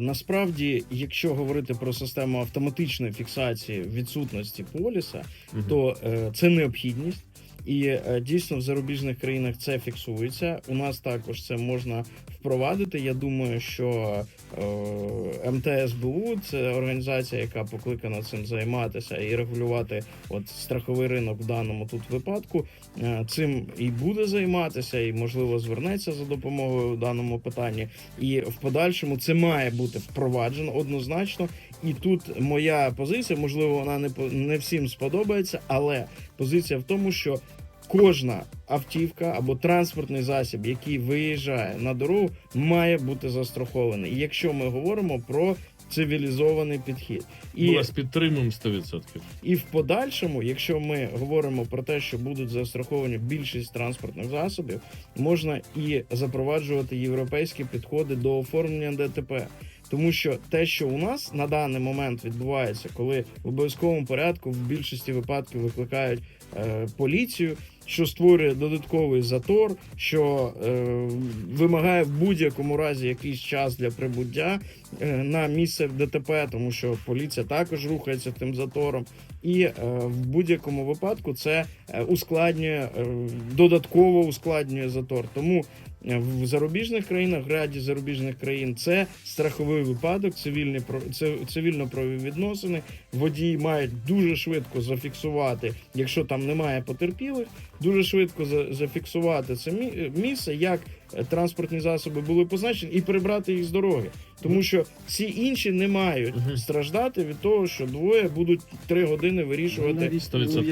Насправді, якщо говорити про систему автоматичної фіксації відсутності поліса, угу. то е, це необхідність. І е, дійсно в зарубіжних країнах це фіксується. У нас також це можна впровадити. Я думаю, що е, МТСБУ це організація, яка покликана цим займатися і регулювати от страховий ринок в даному тут випадку. Е, цим і буде займатися, і можливо звернеться за допомогою в даному питанні. І в подальшому це має бути впроваджено однозначно. І тут моя позиція, можливо, вона не не всім сподобається, але позиція в тому, що кожна автівка або транспортний засіб, який виїжджає на дорогу, має бути застрахований. І якщо ми говоримо про цивілізований підхід, Ми і, вас підтримуємо 100%. і в подальшому, якщо ми говоримо про те, що будуть застраховані більшість транспортних засобів, можна і запроваджувати європейські підходи до оформлення ДТП. Тому що те, що у нас на даний момент відбувається, коли в обов'язковому порядку в більшості випадків викликають е, поліцію, що створює додатковий затор, що е, вимагає в будь-якому разі якийсь час для прибуття е, на місце в ДТП, тому що поліція також рухається тим затором, і е, в будь-якому випадку це е, ускладнює е, додатково ускладнює затор. Тому в зарубіжних країнах, в ряді зарубіжних країн, це страховий випадок, цивільні про- це цивільно-правові відносини. Водії мають дуже швидко зафіксувати, якщо там немає потерпілих, дуже швидко за- зафіксувати це мі- місце, як е, транспортні засоби були позначені, і прибрати їх з дороги. Тому що всі інші не мають страждати від того, що двоє будуть три години вирішувати. Навіть, 100%.